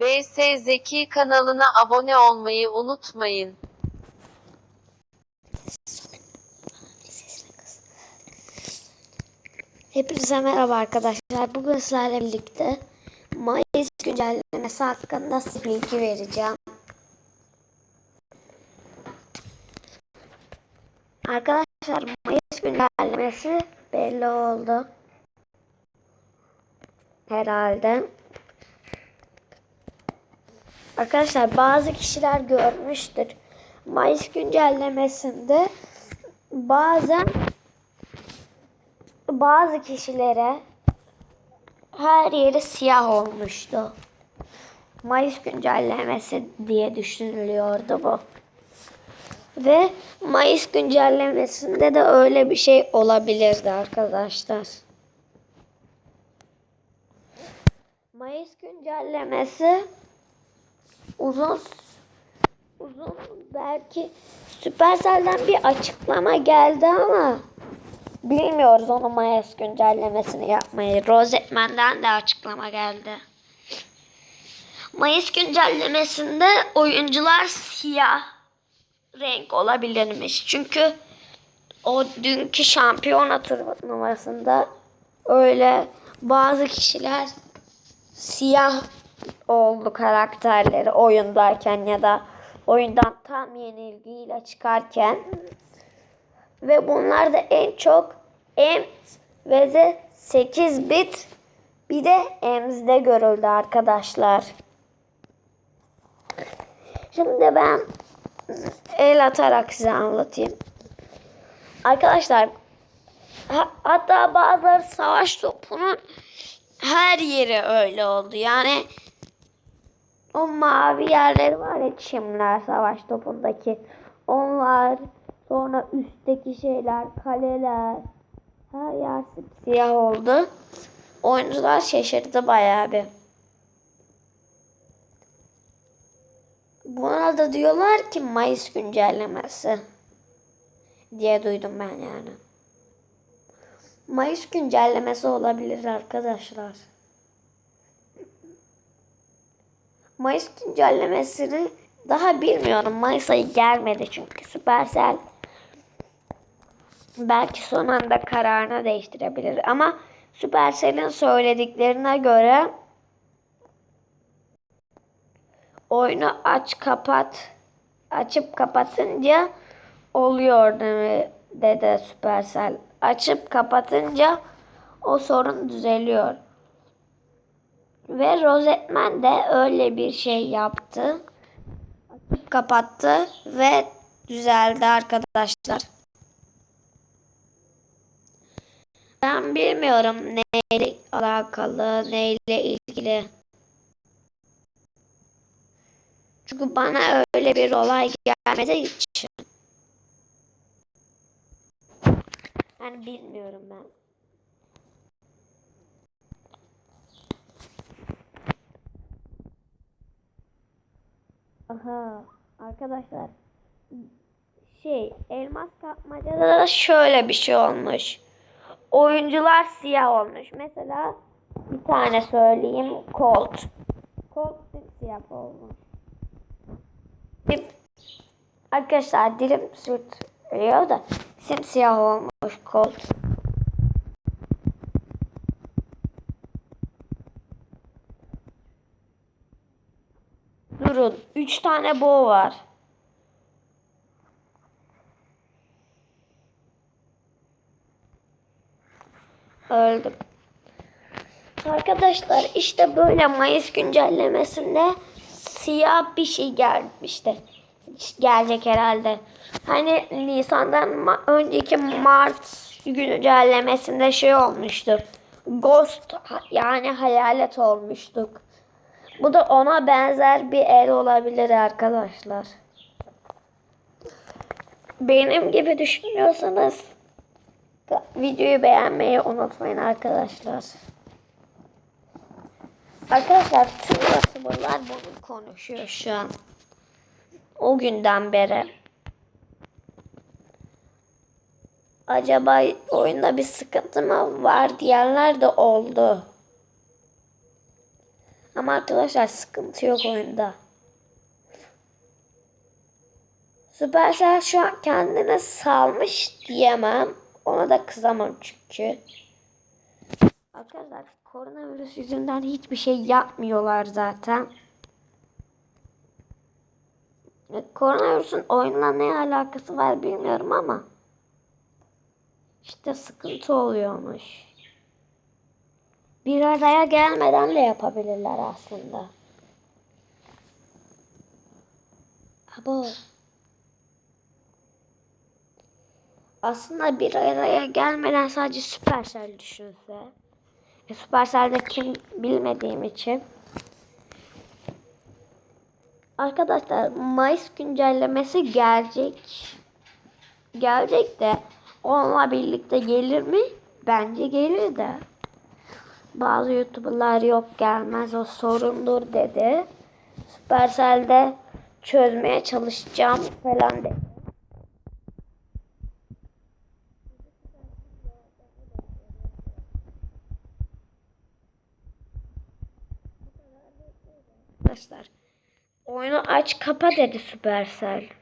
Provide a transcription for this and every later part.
BS Zeki kanalına abone olmayı unutmayın. Hepinize merhaba arkadaşlar. Bugün sizlerle birlikte Mayıs güncellemesi hakkında size bilgi vereceğim. Arkadaşlar Mayıs güncellemesi belli oldu. Herhalde. Arkadaşlar bazı kişiler görmüştür. Mayıs güncellemesinde bazen bazı kişilere her yeri siyah olmuştu. Mayıs güncellemesi diye düşünülüyordu bu. Ve Mayıs güncellemesinde de öyle bir şey olabilirdi arkadaşlar. Mayıs güncellemesi uzun uzun belki Supercell'den bir açıklama geldi ama bilmiyoruz onu Mayıs güncellemesini yapmayı. Rosetman'den de açıklama geldi. Mayıs güncellemesinde oyuncular siyah renk olabilirmiş. Çünkü o dünkü şampiyona turnuvasında öyle bazı kişiler siyah oldu karakterleri oyundayken ya da oyundan tam yenilgiyle çıkarken ve bunlar da en çok M ve Z 8 bit bir de M'de görüldü arkadaşlar. Şimdi ben el atarak size anlatayım. Arkadaşlar ha- hatta bazıları savaş topunun her yeri öyle oldu. Yani o mavi yerleri var ya çimler savaş topundaki. Onlar sonra üstteki şeyler kaleler her yer siyah oldu. Oyuncular şaşırdı bayağı bir. Buna da diyorlar ki Mayıs güncellemesi diye duydum ben yani. Mayıs güncellemesi olabilir arkadaşlar. Mayıs güncellemesini daha bilmiyorum. Mayıs ayı gelmedi çünkü Supercell belki son anda kararını değiştirebilir ama Supercell'in söylediklerine göre oyunu aç kapat açıp kapatınca oluyor dedi, Supercell. Açıp kapatınca o sorun düzeliyor. Ve Rosetman de öyle bir şey yaptı. Kapattı ve düzeldi arkadaşlar. Ben bilmiyorum neyle alakalı, neyle ilgili. Çünkü bana öyle bir olay gelmediği için. Yani bilmiyorum ben. Aha arkadaşlar şey elmas kapmacada da şöyle bir şey olmuş. Oyuncular siyah olmuş. Mesela bir tane söyleyeyim Colt. Colt siyah olmuş. Arkadaşlar dilim sürtüyor da simsiyah olmuş Colt. Tane bow var. Öldüm. Arkadaşlar işte böyle Mayıs güncellemesinde siyah bir şey gelmişti. Gelecek herhalde. Hani Nisan'dan önceki Mart güncellemesinde şey olmuştu. Ghost yani hayalet olmuştuk. Bu da ona benzer bir el olabilir arkadaşlar. Benim gibi düşünüyorsanız videoyu beğenmeyi unutmayın arkadaşlar. Arkadaşlar tüm YouTuber'lar bunu konuşuyor şu an. O günden beri. Acaba oyunda bir sıkıntı mı var diyenler de oldu. Ama arkadaşlar sıkıntı yok oyunda. Supercell şu an kendine salmış diyemem. Ona da kızamam çünkü. Arkadaşlar koronavirüs yüzünden hiçbir şey yapmıyorlar zaten. Koronavirüsün oyunla ne alakası var bilmiyorum ama işte sıkıntı oluyormuş. Bir araya gelmeden de yapabilirler aslında. Abo. Aslında bir araya gelmeden sadece Supercell düşünse. E, Supercell'de kim bilmediğim için. Arkadaşlar Mayıs güncellemesi gelecek. Gelecek de onunla birlikte gelir mi? Bence gelir de. Bazı YouTuber'lar yok gelmez o sorundur dedi. Supercell'de çözmeye çalışacağım falan dedi. Arkadaşlar oyunu aç kapa dedi Supercell.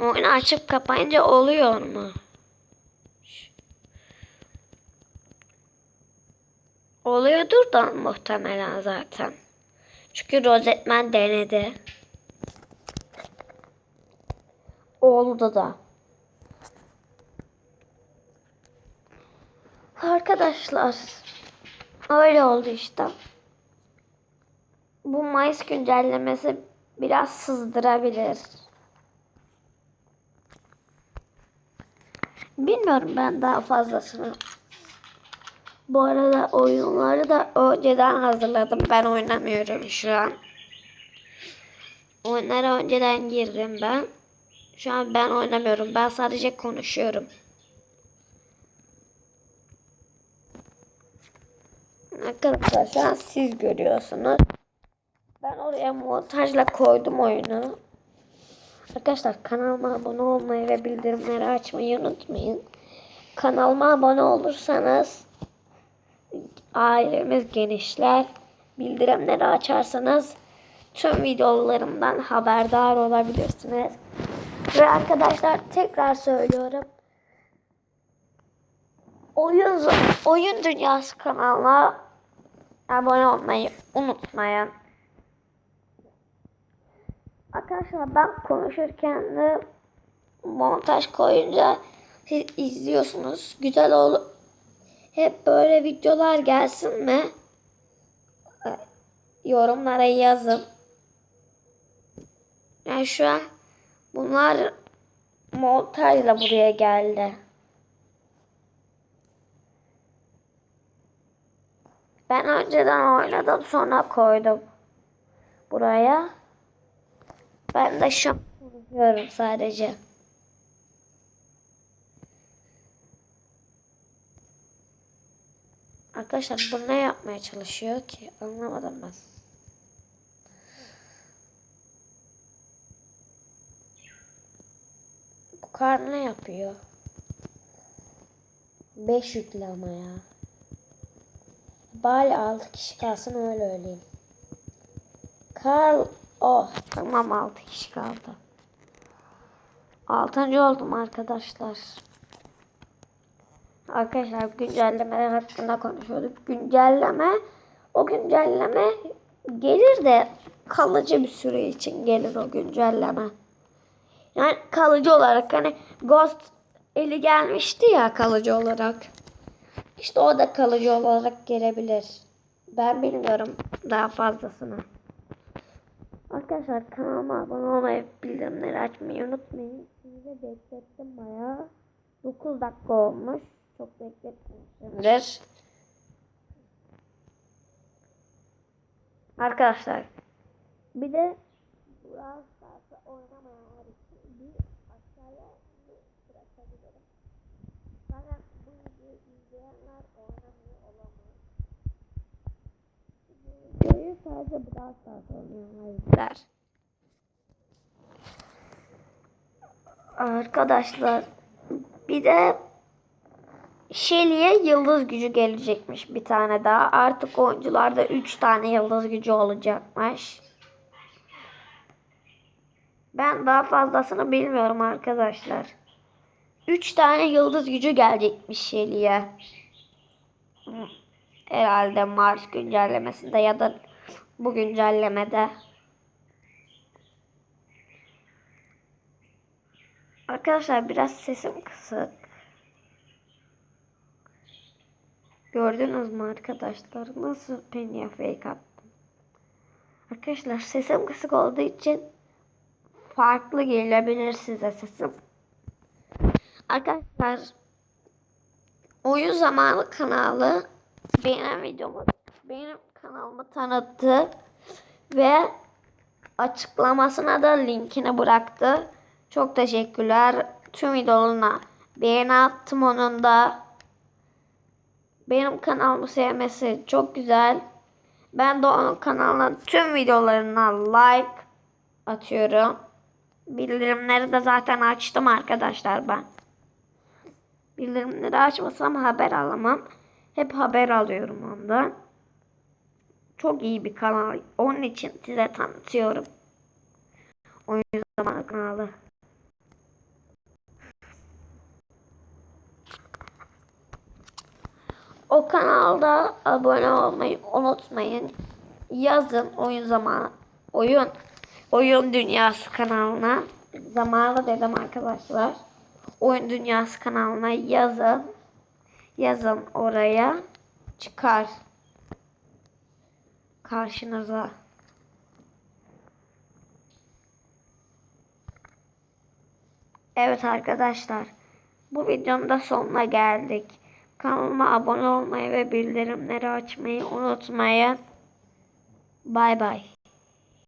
Oyunu açıp kapayınca oluyor mu? Oluyordur da muhtemelen zaten. Çünkü Rosetman denedi. Oldu da. Arkadaşlar öyle oldu işte. Bu Mayıs güncellemesi biraz sızdırabilir. Bilmiyorum ben daha fazlasını. Bu arada oyunları da önceden hazırladım. Ben oynamıyorum şu an. Oyunlara önceden girdim ben. Şu an ben oynamıyorum. Ben sadece konuşuyorum. Arkadaşlar şu an siz görüyorsunuz. Ben oraya montajla koydum oyunu. Arkadaşlar kanalıma abone olmayı ve bildirimleri açmayı unutmayın. Kanalıma abone olursanız ailemiz genişler. Bildirimleri açarsanız tüm videolarımdan haberdar olabilirsiniz. Ve arkadaşlar tekrar söylüyorum. Oyun, oyun Dünyası kanalına abone olmayı unutmayın. Arkadaşlar ben konuşurken de montaj koyunca siz izliyorsunuz. Güzel ol. Hep böyle videolar gelsin mi? Ee, Yorumlara yazın. Yani şu an bunlar montajla buraya geldi. Ben önceden oynadım sonra koydum buraya. Ben de şu an konuşuyorum sadece. Arkadaşlar bu ne yapmaya çalışıyor ki? Anlamadım ben. Bu kar ne yapıyor? 5 yüklü ama ya. Bari 6 kişi kalsın öyle öleyim. Karl oh tamam 6 kişi kaldı. 6. oldum arkadaşlar. Arkadaşlar güncellemeler hakkında konuşuyorduk. Güncelleme o güncelleme gelir de kalıcı bir süre için gelir o güncelleme. Yani kalıcı olarak hani Ghost eli gelmişti ya kalıcı olarak. İşte o da kalıcı olarak gelebilir. Ben bilmiyorum daha fazlasını. Arkadaşlar kanalıma abone olmayı, bildirimleri açmayı unutmayın. Sizi beklettim bayağı. 9 dakika olmuş. Çok bekletmişimdir. Arkadaşlar bir de Brawl Stars'ı oynamayanlar için bir aşağıya bir bırakabilirim. Zaten bu videoyu izleyenler oynamıyor olamaz. Videoyu sadece Brawl Stars oynayanlar. Arkadaşlar bir de Shelly'e yıldız gücü gelecekmiş bir tane daha. Artık oyuncularda 3 tane yıldız gücü olacakmış. Ben daha fazlasını bilmiyorum arkadaşlar. 3 tane yıldız gücü gelecekmiş Shelly'e. Herhalde Mars güncellemesinde ya da bu güncellemede. Arkadaşlar biraz sesim kısık. Gördünüz mü arkadaşlar nasıl penye fake attım. Arkadaşlar sesim kısık olduğu için farklı gelebilir size sesim. Arkadaşlar oyun zamanı kanalı benim videomu benim kanalımı tanıttı ve açıklamasına da linkini bıraktı. Çok teşekkürler. Tüm videolarına beğeni attım onun da. Benim kanalımı sevmesi çok güzel. Ben de onun kanalına tüm videolarına like atıyorum. Bildirimleri de zaten açtım arkadaşlar ben. Bildirimleri açmasam haber alamam. Hep haber alıyorum ondan. Çok iyi bir kanal. Onun için size tanıtıyorum. Oyun zamanı kanalı. O kanalda abone olmayı unutmayın. Yazın oyun zamanı oyun oyun dünyası kanalına zamanı dedim arkadaşlar. Oyun dünyası kanalına yazın. Yazın oraya çıkar karşınıza. Evet arkadaşlar. Bu videonun da sonuna geldik. Kanalıma abone olmayı ve bildirimleri açmayı unutmayın. Bay bay.